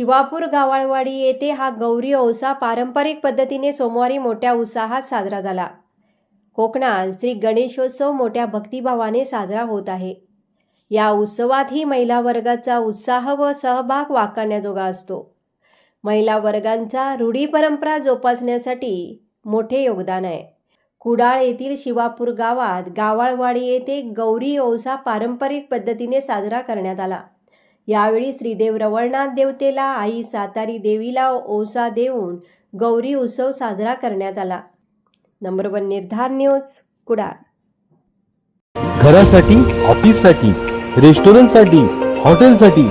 शिवापूर गावाळवाडी येथे हा गौरी औसा पारंपरिक पद्धतीने सोमवारी मोठ्या उत्साहात साजरा झाला. कोकणात श्री गणेशोत्सव मोठ्या भक्तिभावाने साजरा होत आहे. या उत्सवातही महिला वर्गाचा उत्साह व सहभाग वाकारण्याजोगा असतो. महिला वर्गांचा रूढी परंपरा जोपासण्यासाठी मोठे योगदान आहे. कुडाळ येथील शिवापूर गावात गावाळवाडी येथे गौरी औसा पारंपरिक पद्धतीने साजरा करण्यात आला. यावेळी श्रीदेव रवळनाथ देवतेला आई सातारी देवीला ओसा देऊन गौरी उत्सव साजरा करण्यात आला. नंबर वन निर्धार न्यूज कुडाळ. घरासाठी ऑफिससाठी रेस्टॉरंटसाठी हॉटेलसाठी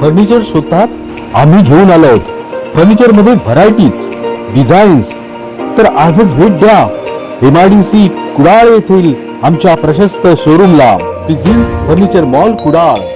फर्निचर शोधतात आम्ही घेऊन आलो आहोत. फर्निचरमध्ये व्हरायटीज डिझाईन्स. तर आजच भेट द्या. एमआयडीसी कुडाळ येथील आमच्या प्रशस्त शोरूमला. Business furniture mall Kudal.